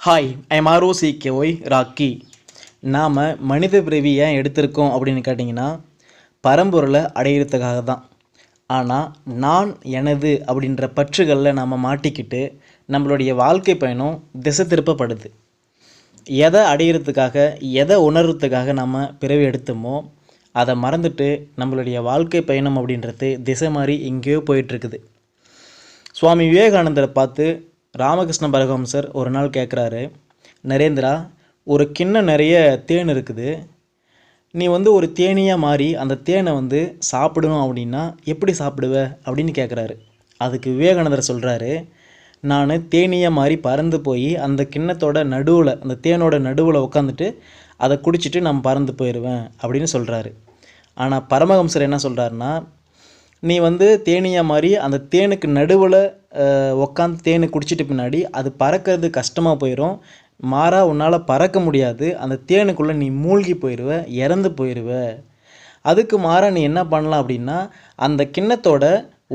Hi I'm ROC Y Rocky நாம் மனித பிறவி ஏன் எடுத்திருக்கோம் அப்படின்னு கேட்டிங்கன்னா பரம்பொருளை அடையிறதுக்காக தான். ஆனால் நான் எனது அப்படின்ற பற்றுகளில் நாம் மாட்டிக்கிட்டு நம்மளுடைய வாழ்க்கை பயணம் திசை திருப்பப்படுது. எதை அடையிறதுக்காக எதை உணர்றதுக்காக நம்ம பிறவி எடுத்தோமோ அதை மறந்துட்டு நம்மளுடைய வாழ்க்கை பயணம் அப்படின்றது திசை மாதிரி எங்கேயோ போயிட்டுருக்குது சுவாமி விவேகானந்தரை பார்த்து ராமகிருஷ்ண பரகவம்சர் ஒரு நாள் கேட்குறாரு நரேந்திரா ஒரு கிண்ணம் நிறைய தேன் இருக்குது. நீ வந்து ஒரு தேனியாக மாறி அந்த தேனை வந்து சாப்பிடணும் அப்படின்னா எப்படி சாப்பிடுவ? அப்படின்னு கேட்குறாரு அதுக்கு விவேகானந்தர் சொல்கிறாரு நான் தேனியாக மாறி பறந்து போய் அந்த கிண்ணத்தோட நடுவில் அந்த தேனோட நடுவில் உட்காந்துட்டு அதை குடிச்சிட்டு நான் பறந்து போயிடுவேன் அப்படின்னு சொல்கிறாரு ஆனால் பரமஹம்சர் என்ன சொல்கிறாருன்னா நீ வந்து தேனியாக மாதிரி அந்த தேனுக்கு நடுவில் உக்காந்து தேனை குடிச்சிட்டு பின்னாடி அது பறக்கிறது கஷ்டமாக போயிடும் மாறாக உன்னால் பறக்க முடியாது. அந்த தேனுக்குள்ளே நீ மூழ்கி போயிடுவ இறந்து போயிடுவ அதுக்கு மாறாக நீ என்ன பண்ணலாம் அப்படின்னா அந்த கிண்ணத்தோட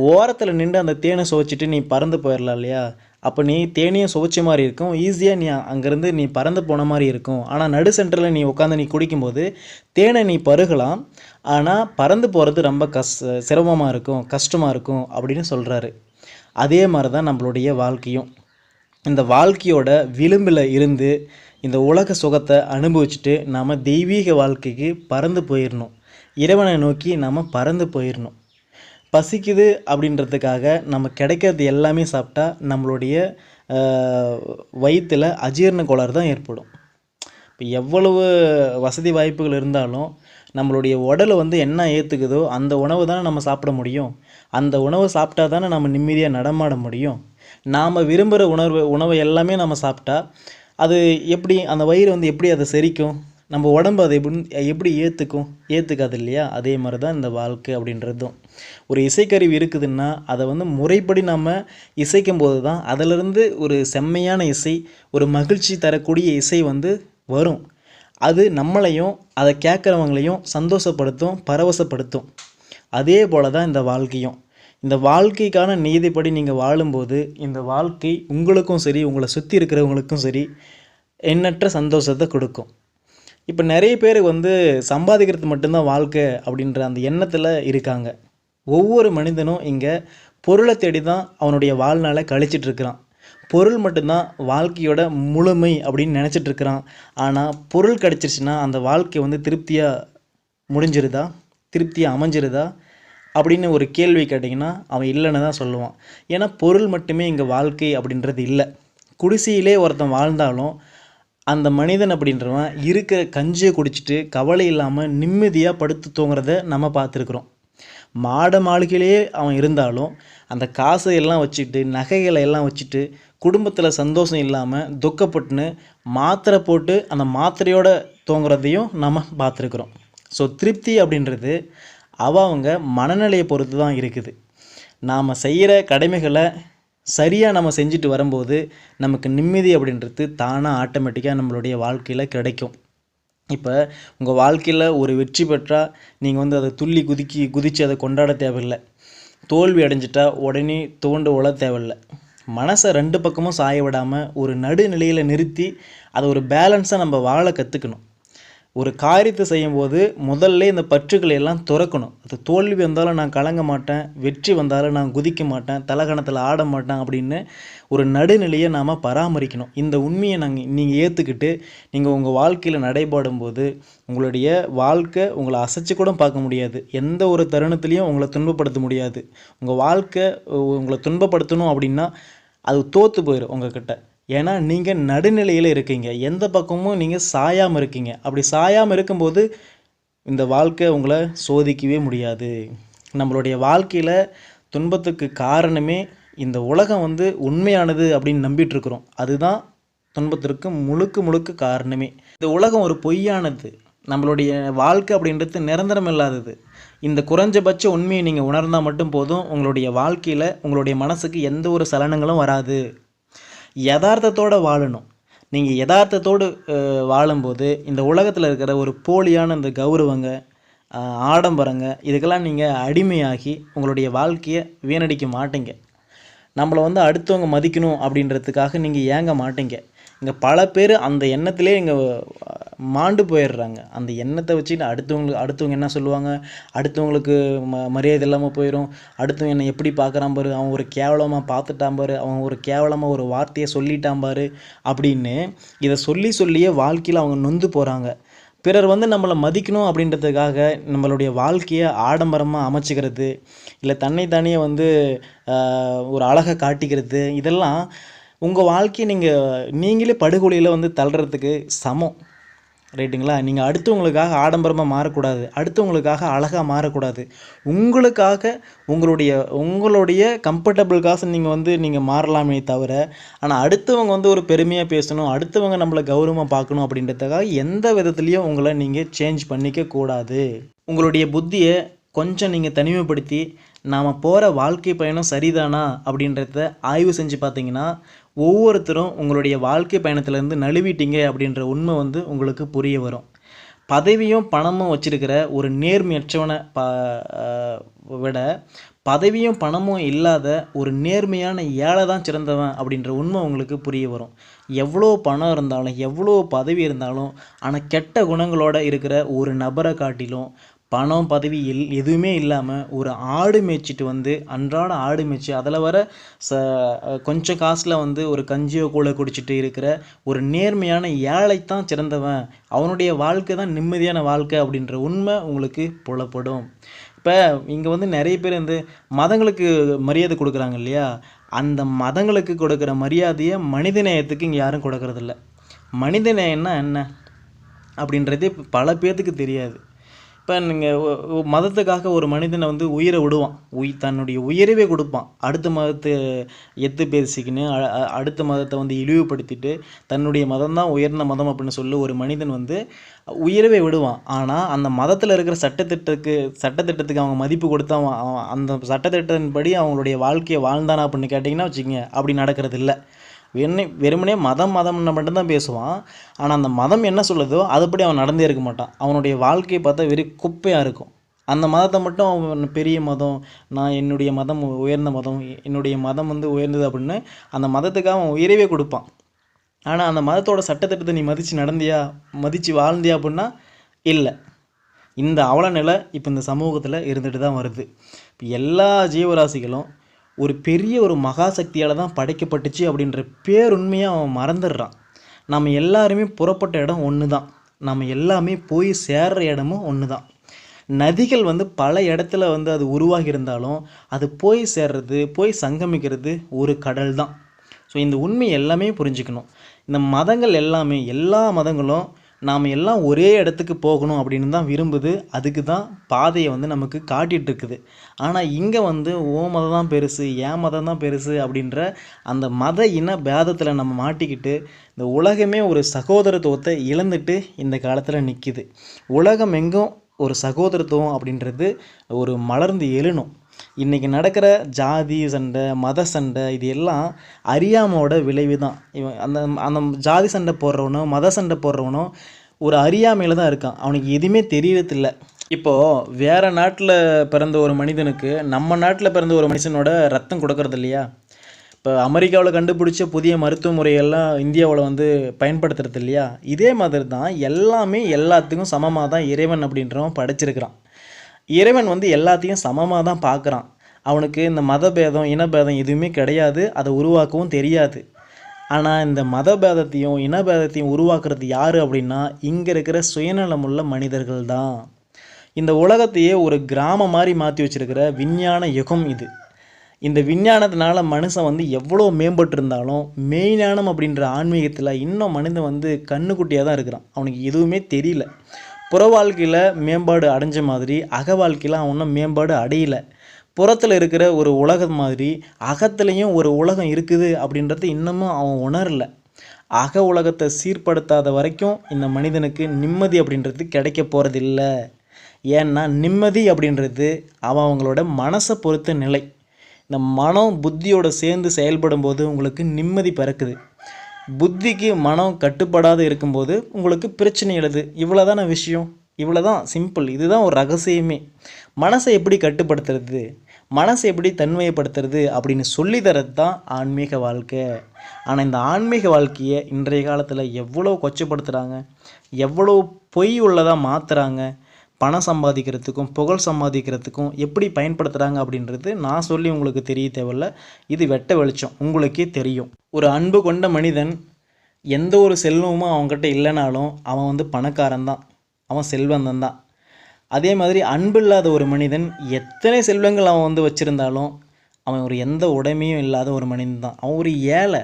ஓரத்தில் நின்று அந்த தேனை சுவைச்சிட்டு நீ பறந்து போயிடலாம் இல்லையா? அப்போ நீ தேனியும் சுவைச்ச மாதிரி இருக்கும். ஈஸியாக நீ அங்கேருந்து நீ பறந்து போன மாதிரி இருக்கும். ஆனால் நடு சென்டரில் நீ உட்காந்து நீ குடிக்கும்போது தேனை நீ பருகலாம். ஆனால் பறந்து போகிறது ரொம்ப கஷ் சிரமமாக இருக்கும் கஷ்டமாக இருக்கும் அப்படின்னு சொல்கிறாரு அதே மாதிரி தான் நம்மளுடைய வாழ்க்கையும். இந்த வாழ்க்கையோட விளிம்பில் இருந்து இந்த உலக சுகத்தை அனுபவிச்சுட்டு நாம் தெய்வீக வாழ்க்கைக்கு பறந்து போயிடணும் இறைவனை நோக்கி நாம் பறந்து போயிடணும் பசிக்குது அப்படின்றதுக்காக நம்ம கிடைக்கிறது எல்லாமே சாப்பிட்டா நம்மளுடைய வயிற்றில் அஜீரண கோளாறு தான் ஏற்படும். இப்போ எவ்வளவு வசதி வாய்ப்புகள் இருந்தாலும் நம்மளுடைய உடலை வந்து என்ன ஏற்றுக்குதோ அந்த உணவு தானே நம்ம சாப்பிட முடியும். அந்த உணவை சாப்பிட்டா தானே நம்ம நிம்மதியாக நடமாட முடியும். நாம் விரும்புகிற உணர்வு உணவை எல்லாமே நம்ம சாப்பிட்டா அது எப்படி அந்த வயிறு வந்து எப்படி அதை செரிக்கும்? நம்ம உடம்பு அதை எப்படி எப்படி ஏற்றுக்கும் ஏற்றுக்காது இல்லையா? அதே மாதிரி தான் இந்த வாழ்க்கை அப்படின்றதும். ஒரு இசைக்கருவி இருக்குதுன்னா அதை வந்து முறைப்படி நம்ம இசைக்கும் போது தான் அதிலிருந்து ஒரு செம்மையான இசை ஒரு மகிழ்ச்சி தரக்கூடிய இசை வந்து வரும். அது நம்மளையும் அதை கேட்குறவங்களையும் சந்தோஷப்படுத்தும் பரவசப்படுத்தும். அதே போல தான் இந்த வாழ்க்கையும். இந்த வாழ்க்கைக்கான நீதிப்படி நீங்கள் வாழும்போது இந்த வாழ்க்கை உங்களுக்கும் சரி உங்களை சுற்றி இருக்கிறவங்களுக்கும் சரி எண்ணற்ற சந்தோஷத்தை கொடுக்கும். இப்போ நிறைய பேர் வந்து சம்பாதிக்கிறது மட்டும்தான் வாழ்க்கை அப்படின்ற அந்த எண்ணத்தில் இருக்காங்க. ஒவ்வொரு மனிதனும் இங்கே பொருளை தேடி தான் அவனுடைய வாழ்நாளை கழிச்சிட்டு இருக்கிறான். பொருள் மட்டும்தான் வாழ்க்கையோட முழுமை அப்படின்னு நினச்சிட்டு இருக்கிறான். ஆனால் பொருள் கிடச்சிருச்சுன்னா அந்த வாழ்க்கை வந்து திருப்தியாக முடிஞ்சிருதா? திருப்தியாக அமைஞ்சிருதா? அப்படின்னு ஒரு கேள்வி கேட்டிங்கன்னா அவன் இல்லைன்னு தான் சொல்லுவான். ஏன்னா பொருள் மட்டுமே இங்கே வாழ்க்கை அப்படின்றது இல்லை. குடிசையிலே ஒருத்தன் வாழ்ந்தாலும் அந்த மனிதன் அப்படின்றவன் இருக்கிற கஞ்சியை குடிச்சிட்டு கவலை இல்லாமல் நிம்மதியாக படுத்து தூங்குறத நம்ம பார்த்துருக்குறோம். மாட மாளிகையிலேயே அவன் இருந்தாலும் அந்த காசை எல்லாம் வச்சுட்டு நகைகளை எல்லாம் வச்சுட்டு குடும்பத்தில் சந்தோஷம் இல்லாமல் துக்கப்பட்டுன்னு மாத்திரை போட்டு அந்த மாத்திரையோடு தூங்குறதையும் நம்ம பார்த்துருக்குறோம். ஸோ திருப்தி அப்படின்றது அவ அவங்க மனநிலையை பொறுத்து தான் இருக்குது. நாம் செய்கிற கடமைகளை சரியாக நம்ம செஞ்சுட்டு வரும்போது நமக்கு நிம்மதி அப்படின்றது தானாக ஆட்டோமேட்டிக்காக நம்மளுடைய வாழ்க்கையில் கிடைக்கும். இப்போ உங்கள் வாழ்க்கையில் ஒரு வெற்றி பெற்றால் நீங்கள் வந்து அதை துள்ளி குதிக்கி குதித்து அதை கொண்டாட தேவையில்லை. தோல்வி அடைஞ்சிட்டா உடனே தோண்டு உழ தேவையில்லை. மனசை ரெண்டு பக்கமும் சாய விடாமல் ஒரு நடுநிலையில் நிறுத்தி அதை ஒரு பேலன்ஸாக நம்ம வாழ கற்றுக்கணும் ஒரு காரியத்தை செய்யும்போது முதல்ல இந்த பற்றுக்களை எல்லாம் துறக்கணும். அது தோல்வி வந்தாலும் நான் கலங்க மாட்டேன் வெற்றி வந்தாலும் நான் குதிக்க மாட்டேன் தலகணத்தில் ஆட மாட்டேன் அப்படின்னு ஒரு நடுநிலையை நாம் பராமரிக்கணும். இந்த உண்மையை நாங்கள் நீங்கள் ஏற்றுக்கிட்டு நீங்கள் உங்கள் வாழ்க்கையில் நடைபாடும் போது உங்களுடைய வாழ்க்கை உங்களை அசைச்சு கூட பார்க்க முடியாது. எந்த ஒரு தருணத்துலேயும் உங்களை துன்பப்படுத்த முடியாது. உங்கள் வாழ்க்கை உங்களை துன்பப்படுத்தணும் அப்படின்னா அது தோற்று போயிடும் உங்ககிட்ட. ஏன்னா நீங்கள் நடுநிலையில் இருக்கீங்க. எந்த பக்கமும் நீங்கள் சாயாமல் இருக்கீங்க. அப்படி சாயாமல் இருக்கும்போது இந்த வாழ்க்கை உங்களை சோதிக்கவே முடியாது. நம்மளுடைய வாழ்க்கையில் துன்பத்துக்கு காரணமே இந்த உலகம் வந்து உண்மையானது அப்படின்னு நம்பிட்டுருக்குறோம். அதுதான் துன்பத்திற்கு முழுக்க முழுக்க காரணமே. இந்த உலகம் ஒரு பொய்யானது. நம்மளுடைய வாழ்க்கை அப்படின்றது நிரந்தரம் இல்லாதது. இந்த குறைஞ்சபட்ச உண்மையை நீங்கள் உணர்ந்தால் மட்டும் போதும் உங்களுடைய வாழ்க்கையில் உங்களுடைய மனசுக்கு எந்த ஒரு சலனங்களும் வராது. யதார்த்தத்தோடு வாழணும். நீங்கள் யதார்த்தத்தோடு வாழும்போது இந்த உலகத்தில் இருக்கிற ஒரு போலியான இந்த கௌரவங்க ஆடம்பரங்க இதுக்கெல்லாம் நீங்கள் அடிமையாகி உங்களுடைய வாழ்க்கையை வீணடிக்க மாட்டீங்க. நம்மளை வந்து அடுத்தவங்க மதிக்கணும் அப்படின்றதுக்காக நீங்கள் ஏங்க மாட்டீங்க? இங்கே பல பேர் அந்த எண்ணத்திலே இங்கே மாண்டு போயிடுறாங்க. அந்த எண்ணத்தை வச்சுட்டு அடுத்தவங்களுக்கு அடுத்தவங்க என்ன சொல்லுவாங்க? அடுத்தவங்களுக்கு ம மரியாதை இல்லாமல் போயிடும் அடுத்தவங்க என்னை எப்படி பார்க்குறான் பாரு? அவன் ஒரு கேவலமாக பார்த்துட்டான் பாரு. அவன் ஒரு கேவலமாக ஒரு வார்த்தையை சொல்லிட்டான் பாரு. அப்படின்னு இதை சொல்லி சொல்லியே வாழ்க்கையில் அவங்க நொந்து போகிறாங்க பிறர் வந்து நம்மளை மதிக்கணும் அப்படின்றதுக்காக நம்மளுடைய வாழ்க்கையை ஆடம்பரமாக அமைச்சிக்கிறது இல்லை தன்னைத்தானே வந்து ஒரு அழகை காட்டிக்கிறது இதெல்லாம் உங்கள் வாழ்க்கையை நீங்கள் நீங்களே படுகொலியில் வந்து தள்ளுறதுக்கு சமம். ரைட்டுங்களா? நீங்கள் அடுத்தவங்களுக்காக ஆடம்பரமாக மாறக்கூடாது. அடுத்தவங்களுக்காக அழகாக மாறக்கூடாது. உங்களுக்காக உங்களுடைய உங்களுடைய கம்ஃபர்டபுளுக்காக நீங்கள் வந்து நீங்கள் மாறலாமே தவிர ஆனால் அடுத்தவங்க வந்து ஒரு பெருமையாக பேசணும் அடுத்தவங்க நம்மளை கௌரவமாக பார்க்கணும் அப்படின்றதுக்காக எந்த விதத்துலேயும் உங்களை நீங்கள் சேஞ்ச் பண்ணிக்க கூடாது. உங்களுடைய புத்தியை கொஞ்சம் நீங்கள் தனிமைப்படுத்தி நாம் போகிற வாழ்க்கை பயணம் சரிதானா அப்படின்றத ஆய்வு செஞ்சு பார்த்தீங்கன்னா ஒவ்வொருத்தரும் உங்களுடைய வாழ்க்கை பயணத்திலேருந்து நழுவிட்டீங்க அப்படின்ற உண்மை வந்து உங்களுக்கு புரிய வரும். பதவியும் பணமும் வச்சிருக்கிற ஒரு நேர்மையற்றவனை ப விட பதவியும் பணமும் இல்லாத ஒரு நேர்மையான ஏழை தான் சிறந்தவன் அப்படின்ற உண்மை உங்களுக்கு புரிய வரும். எவ்வளோ பணம் இருந்தாலும் எவ்வளோ பதவி இருந்தாலும் ஆனால் கெட்ட குணங்களோட இருக்கிற ஒரு நபரை காட்டிலும் பணம் பதவி எல் எதுவுமே இல்லாமல் ஒரு ஆடு மேய்ச்சிட்டு வந்து அன்றாட ஆடு மேய்ச்சி அதில் வர ச கொஞ்சம் காசில் வந்து ஒரு கஞ்சியோ கூழ குடிச்சிட்டு இருக்கிற ஒரு நேர்மையான ஏழைத்தான் சிறந்தவன். அவனுடைய வாழ்க்கை தான் நிம்மதியான வாழ்க்கை அப்படின்ற உண்மை உங்களுக்கு புலப்படும். இப்போ இங்கே வந்து நிறைய பேர் வந்து மதங்களுக்கு மரியாதை கொடுக்குறாங்க இல்லையா? அந்த மதங்களுக்கு கொடுக்குற மரியாதையை மனிதநேயத்துக்கு இங்கே யாரும் கொடுக்கறதில்ல. மனிதநேயம்னா என்ன? அப்படின்றதே பல பேர்த்துக்கு தெரியாது. இப்போ நீங்கள் மதத்துக்காக ஒரு மனிதனை வந்து உயிரை விடுவான். உய் தன்னுடைய உயிரவே கொடுப்பான். அடுத்த மதத்தை எத்து பேசிக்கின்னு அடுத்த மதத்தை வந்து இழிவுபடுத்திட்டு தன்னுடைய மதம் தான் உயர்ந்த மதம் அப்படின்னு சொல்லி ஒரு மனிதன் வந்து உயிரவே விடுவான். ஆனால் அந்த மதத்தில் இருக்கிற சட்டத்திட்டத்துக்கு சட்டத்திட்டத்துக்கு அவங்க மதிப்பு கொடுத்து அவன் அவன் அந்த சட்டத்திட்டத்தின்படி அவங்களுடைய வாழ்க்கையை வாழ்ந்தானா அப்படின்னு கேட்டிங்கன்னா வச்சுக்கோங்க அப்படி நடக்கிறது இல்லை வெறுமனே வெறுமனே மதம் மதம்னு மட்டும்தான் பேசுவான். ஆனால் அந்த மதம் என்ன சொல்லுதோ அதுபடி அவன் நடந்தே இருக்க மாட்டான். அவனுடைய வாழ்க்கையை பார்த்தா வெறும் குப்பையாக இருக்கும். அந்த மதத்தை மட்டும் அவன் பெரிய மதம் நான் என்னுடைய மதம் உயர்ந்த மதம் என்னுடைய மதம் வந்து உயர்ந்தது அப்படின்னு அந்த மதத்துக்காக அவன் உயிரவே கொடுப்பான். ஆனால் அந்த மதத்தோட சட்டத்திட்டத்தை நீ மதித்து நடந்தியா மதித்து வாழ்ந்தியா அப்படின்னா இல்லை. இந்த அவல நிலை இப்போ இந்த சமூகத்தில் இருந்துட்டு தான் வருது. இப்போ எல்லா ஜீவராசிகளும் ஒரு பெரிய ஒரு மகாசக்தியால் தான் படைக்கப்பட்டுச்சு அப்படின்ற பேருண்மையை அவன் மறந்துடுறான். நம்ம எல்லாருமே புறப்பட்ட இடம் ஒன்று தான் நம்ம எல்லாமே போய் சேர்ற இடமும் ஒன்று தான் நதிகள் வந்து பல இடத்துல வந்து அது உருவாகி இருந்தாலும் அது போய் சேர்றது போய் சங்கமிக்கிறது ஒரு கடல் தான் ஸோ இந்த உண்மை எல்லாமே புரிஞ்சுக்கணும். இந்த மதங்கள் எல்லாமே எல்லா மதங்களும் நாம் எல்லாம் ஒரே இடத்துக்கு போகணும் அப்படின்னு தான் விரும்புது. அதுக்கு தான் பாதையை வந்து நமக்கு காட்டிகிட்ருக்குது ஆனால் இங்கே வந்து ஓ மதம் தான் பெருசு என் மதம் தான் பெருசு அப்படின்ற அந்த மத இன பேதத்தில் நம்ம மாட்டிக்கிட்டு இந்த உலகமே ஒரு சகோதரத்துவத்தை இழந்துட்டு இந்த காலத்தில் நிற்கிது உலகம் எங்கும் ஒரு சகோதரத்துவம் அப்படின்றது ஒரு மலர்ந்து எழுணும். இன்றைக்கி நடக்கிற ஜாதி சண்டை மத சண்டை இது எல்லாம் அறியாமையோட விளைவு தான் இவன் அந்த அந்த ஜாதி சண்டை போடுறவனோ மத சண்டை போடுறவனோ ஒரு அறியாமையில் தான் இருக்கான். அவனுக்கு எதுவுமே தெரியறதில்ல. இப்போது வேறு நாட்டில் பிறந்த ஒரு மனிதனுக்கு நம்ம நாட்டில் பிறந்த ஒரு மனுஷனோட ரத்தம் கொடுக்கறது இல்லையா? இப்போ அமெரிக்காவில் கண்டுபிடிச்ச புதிய மருத்துவ முறையெல்லாம் இந்தியாவில் வந்து பயன்படுத்துறது இல்லையா? இதே மாதிரி தான் எல்லாமே எல்லாத்துக்கும் சமமாக தான் இறைவன் அப்படின்றவன் படைச்சிருக்கிறான். இறைவன் வந்து எல்லாத்தையும் சமமாக தான் பார்க்குறான். அவனுக்கு இந்த மதபேதம் இனபேதம் எதுவுமே கிடையாது. அதை உருவாக்கவும் தெரியாது. ஆனால் இந்த மதபேதத்தையும் இனபேதத்தையும் உருவாக்குறது யார் அப்படின்னா இங்கே இருக்கிற சுயநலமுள்ள மனிதர்கள் தான். இந்த உலகத்தையே ஒரு கிராமம் மாதிரி மாற்றி வச்சிருக்கிற விஞ்ஞான யுகம் இது. இந்த விஞ்ஞானத்தினால மனுஷன் வந்து எவ்வளோ மேம்பட்டு இருந்தாலும் மெய்ஞானம் அப்படின்ற ஆன்மீகத்தில் இன்னும் மனிதன் வந்து கண்ணுக்குட்டியாக தான் இருக்கிறான். அவனுக்கு எதுவுமே தெரியல. புற வாழ்க்கையில் மேம்பாடு அடைஞ்ச மாதிரி அக வாழ்க்கையில் அவன் ஒன்றும் மேம்பாடு அடையலை. புறத்தில் இருக்கிற ஒரு உலகம் மாதிரி அகத்துலேயும் ஒரு உலகம் இருக்குது அப்படின்றது இன்னமும் அவன் உணரல. அக உலகத்தை சீர்படுத்தாத வரைக்கும் இந்த மனிதனுக்கு நிம்மதி அப்படின்றது கிடைக்க போகிறதில்ல ஏன்னா நிம்மதி அப்படின்றது அவன் அவங்களோட மனசை பொறுத்த நிலை. இந்த மனம் புத்தியோடு சேர்ந்து செயல்படும் போது உங்களுக்கு நிம்மதி பிறக்குது. புத்திக்கு மனம் கட்டுப்படாத இருக்கும்போது உங்களுக்கு பிரச்சனை எழுது. இவ்வளோதான விஷயம்? இவ்வளோ தான் சிம்பிள் இதுதான் ஒரு ரகசியமே. மனசை எப்படி கட்டுப்படுத்துறது? மனசை எப்படி தன்மையப்படுத்துறது அப்படின்னு சொல்லி தரது தான் ஆன்மீக வாழ்க்கை. ஆனால் இந்த ஆன்மீக வாழ்க்கையை இன்றைய காலத்தில் எவ்வளோ கொச்சப்படுத்துகிறாங்க எவ்வளோ பொய் உள்ளதாக மாற்றுறாங்க பணம் சம்பாதிக்கிறதுக்கும் புகழ் சம்பாதிக்கிறதுக்கும் எப்படி பயன்படுத்துகிறாங்க அப்படின்றது நான் சொல்லி உங்களுக்கு தெரிய தேவையில்ல. இது வெட்ட வெளிச்சம். உங்களுக்கே தெரியும். ஒரு அன்பு கொண்ட மனிதன் எந்த ஒரு செல்வமும் அவங்ககிட்ட இல்லைனாலும் அவன் வந்து பணக்காரன் தான். அவன் செல்வந்தன் தான். அதே மாதிரி அன்பு இல்லாத ஒரு மனிதன் எத்தனை செல்வங்கள் அவன் வந்து வச்சுருந்தாலும் அவன் ஒரு எந்த உடைமையும் இல்லாத ஒரு மனிதன் தான். அவன் ஒரு ஏழை.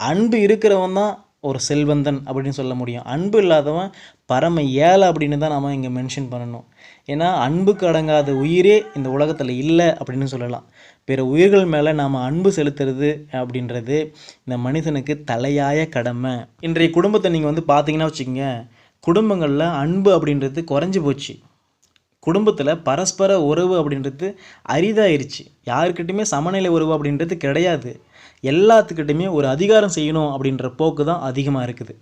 அன்பு இருக்கிறவன் தான் ஒரு செல்வந்தன் அப்படின்னு சொல்ல முடியும். அன்பு இல்லாதவன் பரம ஏழை அப்படின்னு தான் நாம் இங்கே மென்ஷன் பண்ணணும். ஏன்னா அன்புக்கு அடங்காத உயிரே இந்த உலகத்தில் இல்லை அப்படின்னு சொல்லலாம். பிற உயிர்கள் மேலே நாம் அன்பு செலுத்துறது அப்படின்றது இந்த மனிதனுக்கு தலையாய கடமை. இன்றைய குடும்பத்தை நீங்கள் வந்து பார்த்தீங்கன்னா வச்சுக்கோங்க குடும்பங்களில் அன்பு அப்படின்றது குறைஞ்சி போச்சு. குடும்பத்தில் பரஸ்பர உறவு அப்படின்றது அரிதாயிருச்சு. யாருக்கிட்டையுமே சமநிலை உறவு அப்படின்றது கிடையாது. எல்லாத்துக்கிட்டையுமே ஒரு அதிகாரம் செய்யணும் அப்படின்ற போக்கு தான் அதிகமாக இருக்குது.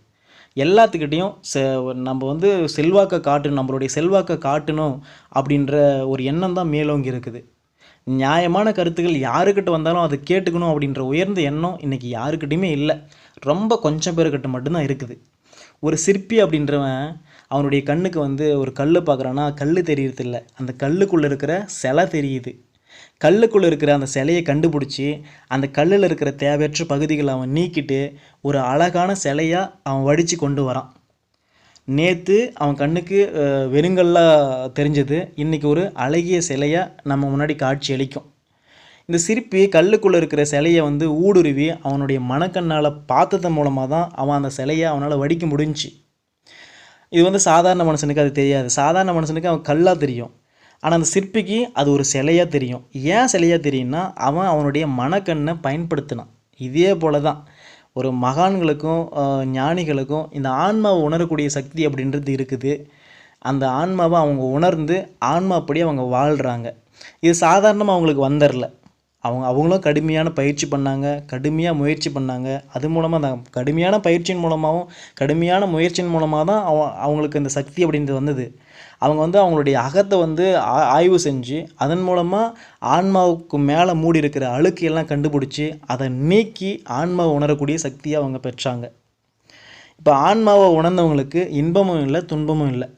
எல்லாத்துக்கிட்டேயும் செ நம்ம வந்து செல்வாக்கை காட்டணும் நம்மளுடைய செல்வாக்கை காட்டணும் அப்படின்ற ஒரு எண்ணம் தான் மேலோங்கி இருக்குது. நியாயமான கருத்துக்கள் யாருக்கிட்ட வந்தாலும் அதை கேட்டுக்கணும் அப்படின்ற உயர்ந்த எண்ணம் இன்றைக்கி யாருக்கிட்டையுமே இல்லை. ரொம்ப கொஞ்சம் பேருக்கிட்ட மட்டும்தான் இருக்குது. ஒரு சிற்பி அப்படின்றவன் அவனுடைய கண்ணுக்கு வந்து ஒரு கல் பார்க்குறான்னா கல் தெரியறதில்ல. அந்த கல்லுக்குள்ளே இருக்கிற சிலை தெரியுது. கல்லுக்குள்ளே இருக்கிற அந்த சிலையை கண்டுபிடிச்சி அந்த கல்லில் இருக்கிற தேவையற்ற பகுதிகளை அவன் நீக்கிட்டு ஒரு அழகான சிலையாக அவன் வடித்து கொண்டு வரான். நேற்று அவன் கண்ணுக்கு வெறுங்கல்லாக தெரிஞ்சது. இன்றைக்கி ஒரு அழகிய சிலையாக நம்ம முன்னாடி காட்சி அளிக்கும். இந்த சிற்பி கல்லுக்குள்ளே இருக்கிற சிலையை வந்து ஊடுருவி அவனுடைய மனக்கண்ணால் பார்த்தது மூலமாக தான் அவன் அந்த சிலையை அவனால் வடிக்க முடிஞ்சுச்சு. இது வந்து சாதாரண மனுஷனுக்கு அது தெரியாது. சாதாரண மனுஷனுக்கு அவன் கல்லாக தெரியும். ஆனால் அந்த சிற்பிக்கு அது ஒரு சிலையாக தெரியும். ஏன் சிலையாக தெரியும்னா அவன் அவனுடைய மனக்கண்ணை பயன்படுத்தினான். இதே போல தான் ஒரு மகான்களுக்கும் ஞானிகளுக்கும் இந்த ஆன்மாவை உணரக்கூடிய சக்தி அப்படின்றது இருக்குது. அந்த ஆன்மாவை அவங்க உணர்ந்து ஆன்மா அப்படி அவங்க வாழ்கிறாங்க இது சாதாரணமாக அவங்களுக்கு வந்துடல அவங்க அவங்களும் கடுமையான பயிற்சி பண்ணாங்க கடுமையாக முயற்சி பண்ணாங்க. அது மூலமாக தான் கடுமையான பயிற்சியின் மூலமாகவும் கடுமையான முயற்சியின் மூலமாக தான் அவ அவங்களுக்கு இந்த சக்தி அப்படின்றது வந்தது. அவங்க வந்து அவங்களுடைய அகத்தை வந்து ஆ- ஆய்வு செஞ்சு அதன் மூலமாக ஆன்மாவுக்கு மேலே மூடி இருக்கிற அழுக்கு எல்லாம் கண்டுபிடிச்சி அதை நீக்கி ஆன்மாவை உணரக்கூடிய சக்தியை அவங்க பெற்றாங்க. இப்போ ஆன்மாவை உணர்ந்தவங்களுக்கு இன்பமும் இல்லை துன்பமும் இல்லை.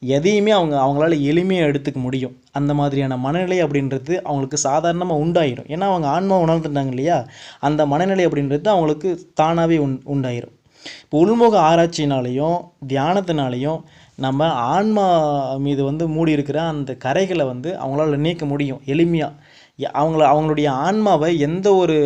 எதையுமே அவங்க அவங்களால எளிமையாக எடுத்துக்க முடியும். அந்த மாதிரியான மனநிலை அப்படின்றது அவங்களுக்கு சாதாரணமாக உண்டாயிரும். ஏன்னா அவங்க ஆன்மா உணர்ந்துட்டாங்க இல்லையா? அந்த மனநிலை அப்படின்றது அவங்களுக்கு தானாகவே உண் உண்டாயிரும். இப்போ உள்முக ஆராய்ச்சினாலையும் தியானத்தினாலையும் நம்ம ஆன்மா மீது வந்து மூடி இருக்கிற அந்த கரைகளை வந்து அவங்களால நீக்க முடியும் எளிமையாக அவங்கள அவங்களுடைய ஆன்மாவை எந்த ஒரு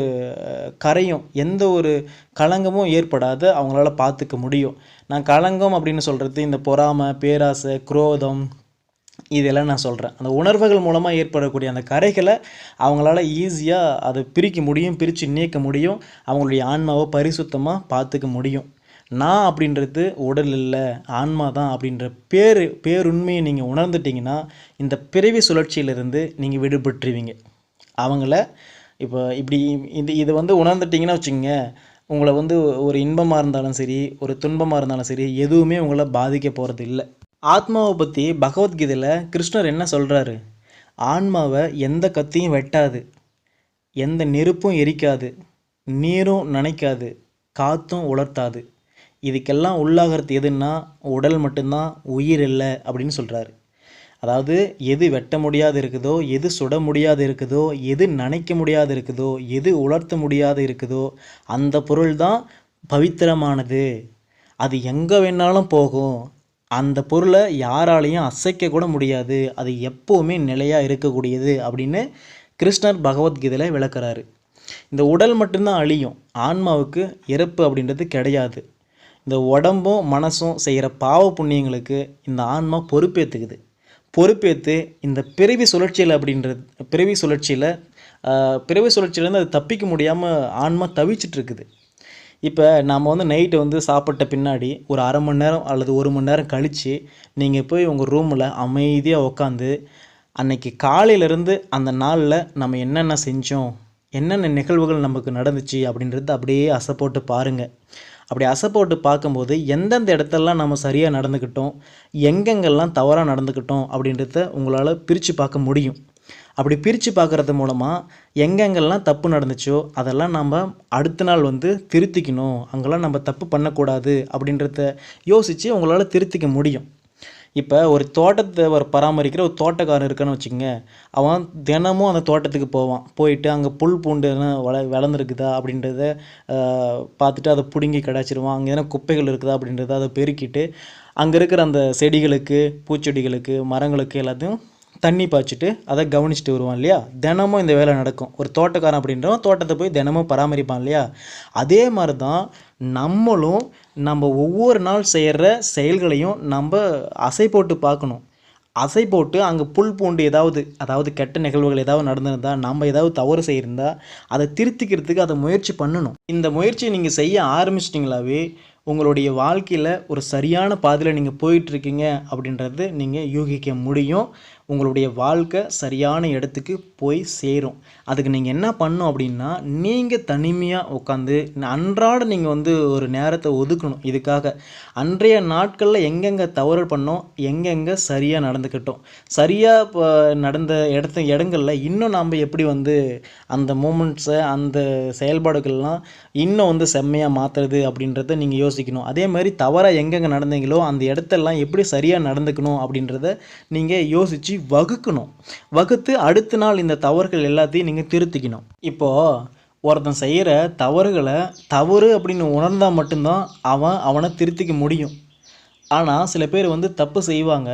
கரையும் எந்த ஒரு களங்கமும் ஏற்படாத அவங்களால பார்த்துக்க முடியும். நான் களங்கம் அப்படின்னு சொல்கிறது இந்த பொறாமை பேராசை குரோதம் இதெல்லாம் நான் சொல்கிறேன் அந்த உணர்வுகள் மூலமாக ஏற்படக்கூடிய அந்த கரைகளை அவங்களால ஈஸியாக அதை பிரிக்க முடியும் பிரித்து நீக்க முடியும் அவங்களுடைய ஆன்மாவை பரிசுத்தமாக பார்த்துக்க முடியும். நான் அப்படின்றது உடல் இல்லை ஆன்மா தான் அப்படின்ற பேர் பேருண்மையை நீங்கள் உணர்ந்துட்டீங்கன்னா இந்த பிறவி சுழற்சியிலிருந்து நீங்கள் விடுபட்டுருவீங்க. அவங்கள இப்போ இப்படி இது இதை வந்து உணர்ந்துட்டீங்கன்னா வச்சுக்கோங்க உங்களை வந்து ஒரு இன்பமாக இருந்தாலும் சரி ஒரு துன்பமாக இருந்தாலும் சரி எதுவுமே உங்களை பாதிக்க போகிறது இல்லை. ஆத்மாவை பற்றி பகவத்கீதையில் கிருஷ்ணர் என்ன சொல்கிறாரு ஆன்மாவை எந்த கத்தியும் வெட்டாது எந்த நெருப்பும் எரிக்காது நீரும் நனைக்காது காற்றும் உலர்த்தாது. இதுக்கெல்லாம் உள்ளாகிறது எதுன்னா உடல் மட்டும்தான் உயிர் இல்லை அப்படின்னு சொல்கிறாரு அதாவது எது வெட்ட முடியாது இருக்குதோ எது சுட முடியாது இருக்குதோ எது நனைக்க முடியாது இருக்குதோ எது உலர்த்த முடியாது இருக்குதோ அந்த பொருள் தான் பவித்திரமானது. அது எங்கே வேணாலும் போகும். அந்த பொருளை யாராலையும் அசைக்க கூட முடியாது. அது எப்போவுமே நிலையாக இருக்கக்கூடியது அப்படின்னு கிருஷ்ணர் பகவத்கீதையில் விளக்குறாரு. இந்த உடல் மட்டும்தான் அழியும். ஆன்மாவுக்கு இறப்பு அப்படின்றது கிடையாது. இந்த உடம்பும் மனசும் செய்கிற பாவ புண்ணியங்களுக்கு இந்த ஆன்மா பொறுப்பேற்றுக்குது பொறுப்பேற்று இந்த பிறவி சுழற்சியில் அப்படின்றது பிறவி சுழற்சியில் பிறவி சுழற்சியிலேருந்து அது தப்பிக்க முடியாமல் ஆன்மா தவிச்சிட்ருக்குது. இப்போ நாம் வந்து நைட்டு வந்து சாப்பிட்ட பின்னாடி ஒரு அரை மணி நேரம் அல்லது ஒரு மணி நேரம் கழித்து நீங்கள் போய் உங்கள் ரூமில் அமைதியாக உட்காந்து அன்னைக்கு காலையிலேருந்து அந்த நாளில் நம்ம என்னென்ன செஞ்சோம் என்னென்ன நிகழ்வுகள் நமக்கு நடந்துச்சு அப்படின்றத அப்படியே அசை போட்டு பாருங்கள் அப்படி அசை போட்டு பார்க்கும்போது எந்தெந்த இடத்தெல்லாம் நம்ம சரியாக நடந்துக்கிட்டோம் எங்கெங்கெல்லாம் தவறாக நடந்துக்கிட்டோம் அப்படின்றத உங்களால் பிரித்து பார்க்க முடியும். அப்படி பிரித்து பார்க்குறது மூலமாக எங்கெங்கெல்லாம் தப்பு நடந்துச்சோ அதெல்லாம் நம்ம அடுத்த நாள் வந்து திருத்திக்கணும். அங்கெல்லாம் நம்ம தப்பு பண்ணக்கூடாது அப்படின்றத யோசித்து உங்களால் திருத்திக்க முடியும். இப்போ ஒரு தோட்டத்தை ஒரு பராமரிக்கிற ஒரு தோட்டக்காரன் இருக்கான்னு வச்சுக்கோங்க. அவன் தினமும் அந்த தோட்டத்துக்கு போவான். போயிட்டு அங்கே புல் பூண்டு வள வளர்ந்துருக்குதா அப்படின்றத பார்த்துட்டு அதை பிடுங்கி கிடச்சிருவான் அங்கே எதனா குப்பைகள் இருக்குதா அப்படின்றத அதை பெருக்கிட்டு அங்கே இருக்கிற அந்த செடிகளுக்கு பூச்செடிகளுக்கு மரங்களுக்கு எல்லாத்தையும் தண்ணி பாய்ச்சிட்டு அதை கவனிச்சுட்டு வருவான் இல்லையா? தினமும் இந்த வேலை நடக்கும். ஒரு தோட்டக்காரன் அப்படின்றவன் தோட்டத்தை போய் தினமும் பராமரிப்பான் இல்லையா? அதே மாதிரி தான் நம்மளும் நம்ம ஒவ்வொரு நாள் செய்கிற செயல்களையும் நம்ம அசை போட்டு பார்க்கணும். அசை போட்டு அங்கே புல் பூண்டு ஏதாவது அதாவது கெட்ட நிகழ்வுகள் ஏதாவது நடந்திருந்தால் நம்ம ஏதாவது தவறு செய்யிருந்தால் அதை திருத்திக்கிறதுக்கு அதை முயற்சி பண்ணணும். இந்த முயற்சியை நீங்கள் செய்ய ஆரம்பிச்சிட்டிங்களாவே உங்களுடைய வாழ்க்கையில் ஒரு சரியான பாதையில் நீங்கள் போயிட்டுருக்கீங்க அப்படின்றது நீங்கள் யூகிக்க முடியும். உங்களுடைய வாழ்க்கை சரியான இடத்துக்கு போய் சேரும். அதுக்கு நீங்கள் என்ன பண்ணும் அப்படின்னா நீங்கள் தனிமையாக உட்காந்து அன்றாட நீங்கள் வந்து ஒரு நேரத்தை ஒதுக்கணும். இதுக்காக அன்றைய நாட்களில் எங்கெங்கே தவறு பண்ணோம் எங்கெங்கே சரியாக நடந்துக்கிட்டோம். சரியாக இப்போ நடந்த இடத்த இடங்களில் இன்னும் நாம் எப்படி வந்து அந்த மூமெண்ட்ஸை அந்த செயல்பாடுகள்லாம் இன்னும் வந்து செம்மையாக மாற்றுறது அப்படின்றத நீங்கள் யோசிக்கணும். அதே மாதிரி தவறாக எங்கெங்கே நடந்தீங்களோ அந்த இடத்தெல்லாம் எப்படி சரியாக நடந்துக்கணும் அப்படின்றத நீங்கள் யோசித்து வகுக்கணும். வகுத்து அடுத்த நாள் இந்த தவறுகள் எல்லாத்தையும் நீங்கள் திருத்திக்கணும். இப்போது ஒருத்தன் செய்கிற தவறுகளை தவறு அப்படின்னு உணர்ந்தால் மட்டும்தான் அவன் அவனை திருத்திக்க முடியும். ஆனால் சில பேர் வந்து தப்பு செய்வாங்க.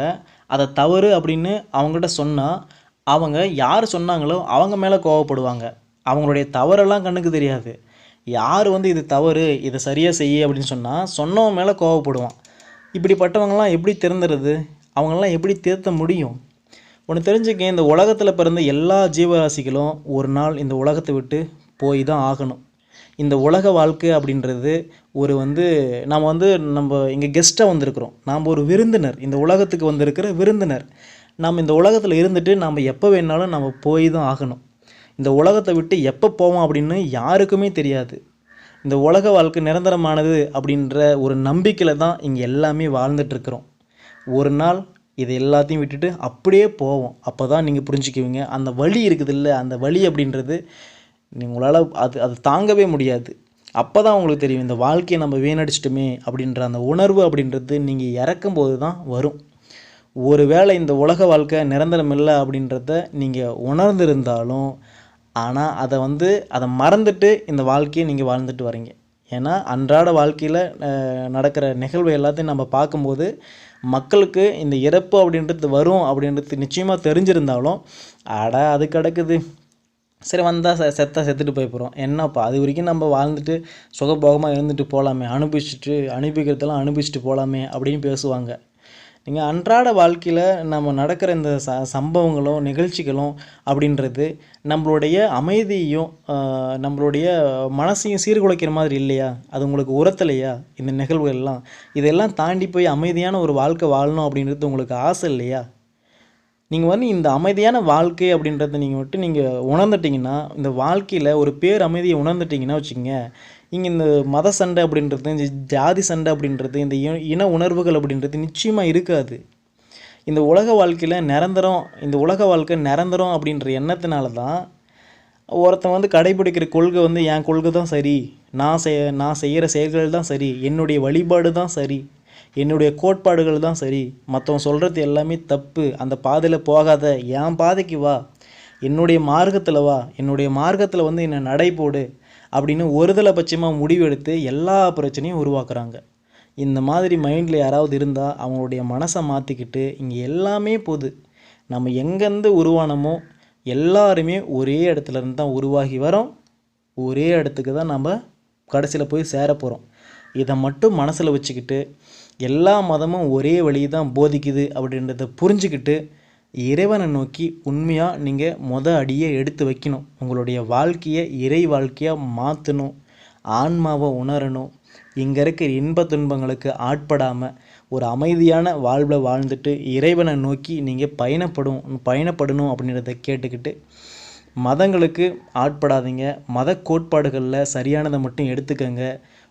அதை தவறு அப்படின்னு அவங்ககிட்ட சொன்னால் அவங்க யார் சொன்னாங்களோ அவங்க மேலே கோவப்படுவாங்க. அவங்களுடைய தவறெல்லாம் கண்ணுக்கு தெரியாது. யார் வந்து இது தவறு இதை சரியாக செய்ய அப்படின்னு சொன்னால் சொன்னவன் மேலே கோவப்படுவான். இப்படிப்பட்டவங்களாம் எப்படி திறந்துறது அவங்களாம் எப்படி திருத்த முடியும்? ஒன்று தெரிஞ்சுக்க இந்த உலகத்தில் பிறந்த எல்லா ஜீவராசிகளும் ஒரு நாள் இந்த உலகத்தை விட்டு போய் தான் ஆகணும். இந்த உலக வாழ்க்கை அப்படின்றது ஒரு வந்து நாம் வந்து நம்ம இங்கே கெஸ்ட்டாக வந்திருக்கிறோம். நாம் ஒரு விருந்தினர். இந்த உலகத்துக்கு வந்திருக்கிற விருந்தினர். நாம் இந்த உலகத்தில் இருந்துட்டு நாம் எப்போ வேணாலும் நம்ம போய் தான் ஆகணும். இந்த உலகத்தை விட்டு எப்போ போவோம் அப்படின்னு யாருக்குமே தெரியாது. இந்த உலக வாழ்க்கை நிரந்தரமானது அப்படின்ற ஒரு நம்பிக்கையில் தான் இங்கே எல்லாமே வாழ்ந்துட்டுருக்குறோம் ஒரு நாள் இது எல்லாத்தையும் விட்டுட்டு அப்படியே போவோம். அப்போ தான் நீங்கள் புரிஞ்சுக்குவீங்க. அந்த வலி இருக்குது இல்லை அந்த வலி அப்படின்றது உங்களால் அது அது தாங்கவே முடியாது. அப்போ தான் உங்களுக்கு தெரியும் இந்த வாழ்க்கையை நம்ம வீணடிச்சிட்டோமே அப்படின்ற அந்த உணர்வு அப்படின்றது நீங்கள் இறக்கும்போது தான் வரும். ஒரு வேளை இந்த உலக வாழ்க்கை நிரந்தரம் இல்லை அப்படின்றத நீங்கள் உணர்ந்திருந்தாலும் ஆனால் அதை வந்து அதை மறந்துட்டு இந்த வாழ்க்கையை நீங்கள் வாழ்ந்துட்டு வரீங்க. ஏன்னா அன்றாட வாழ்க்கையில் நடக்கிற நிகழ்வு எல்லாத்தையும் நம்ம பார்க்கும்போது மக்களுக்கு இந்த இறப்பு அப்படின்றது வரும் அப்படின்றது நிச்சயமாக தெரிஞ்சிருந்தாலும் அட அது கிடக்குது. சரி வந்தால் செ செத்தா செத்துட்டு போய் போகிறோம் என்னப்பா அது வரைக்கும் நம்ம வாழ்ந்துட்டு சுகபோகமாக இருந்துட்டு போகலாமே அனுபவிச்சுட்டு அனுபவிக்கிறதெல்லாம் அனுபவிச்சுட்டு போகலாமே அப்படின்னு பேசுவாங்க. நீங்கள் அன்றாட வாழ்க்கையில் நம்ம நடக்கிற இந்த ச சம்பவங்களும் நிகழ்ச்சிகளும் அப்படின்றது நம்மளுடைய அமைதியையும் நம்மளுடைய மனசையும் சீர்குலைக்கிற மாதிரி இல்லையா? அது உங்களுக்கு உரத்தலையா? இந்த நிகழ்வுகள்லாம். இதெல்லாம் தாண்டி போய் அமைதியான ஒரு வாழ்க்கை வாழணும் அப்படின்றது உங்களுக்கு ஆசை இல்லையா? நீங்கள் வந்து இந்த அமைதியான வாழ்க்கை அப்படின்றத நீங்கள் விட்டு நீங்கள் உணர்ந்துட்டீங்கன்னா இந்த வாழ்க்கையில் ஒரு பேர் அமைதியை உணர்ந்துட்டீங்கன்னா வச்சுக்கோங்க இங்கே இந்த மத சண்டை அப்படின்றது இந்த ஜாதி சண்டை அப்படின்றது இந்த இன- இன உணர்வுகள் அப்படின்றது நிச்சயமாக இருக்காது. இந்த உலக வாழ்க்கையில் நிரந்தரம் இந்த உலக வாழ்க்கை நிரந்தரம் அப்படின்ற எண்ணத்தினால தான் ஒருத்தன் வந்து கடைபிடிக்கிற கொள்கை வந்து என் கொள்கை தான் சரி நான் செய் நான் செய்கிற செயல்கள் தான் சரி என்னுடைய வழிபாடு தான் சரி என்னுடைய கோட்பாடுகள் தான் சரி மற்றவன் சொல்கிறது எல்லாமே தப்பு அந்த பாதையில் போகாத என் பாதைக்கு வா என்னுடைய மார்க்கத்தில் வா என்னுடைய மார்க்கத்தில் வந்து என்னை நடை போடு அப்படின்னு ஒருதலை பட்சமாக முடிவெடுத்து எல்லா பிரச்சனையும் உருவாக்குறாங்க. இந்த மாதிரி மைண்டில் யாராவது இருந்தால் அவங்களுடைய மனசை மாற்றிக்கிட்டு இங்கே எல்லாமே போகுது. நம்ம எங்கேருந்து உருவானமோ எல்லாருமே ஒரே இடத்துல இருந்து தான் உருவாகி வரோம். ஒரே இடத்துக்கு தான் நம்ம கடைசியில் போய் சேர போகிறோம் இதை மட்டும் மனசில் வச்சுக்கிட்டு எல்லா மதமும் ஒரே வழி தான் போதிக்குது அப்படின்றத புரிஞ்சுக்கிட்டு இறைவனை நோக்கி உண்மையாக நீங்கள் மொத அடியை எடுத்து வைக்கணும். உங்களுடைய வாழ்க்கையை இறை வாழ்க்கையாக மாற்றணும் ஆன்மாவை உணரணும். இங்கே இருக்கிற இன்ப துன்பங்களுக்கு ஆட்படாமல் ஒரு அமைதியான வாழ்வில் வாழ்ந்துட்டு இறைவனை நோக்கி நீங்கள் பயணப்படும் பயணப்படணும் அப்படின்றத கேட்டுக்கிட்டு மதங்களுக்கு ஆட்படாதீங்க. மத கோட்பாடுகளில் சரியானதை மட்டும் எடுத்துக்கங்க.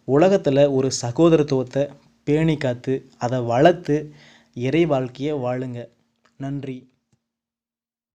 உலகத்தில் ஒரு சகோதரத்துவத்தை பேணி காத்து அதை வளர்த்து இறை வாழ்க்கையை வாழுங்க. நன்றி.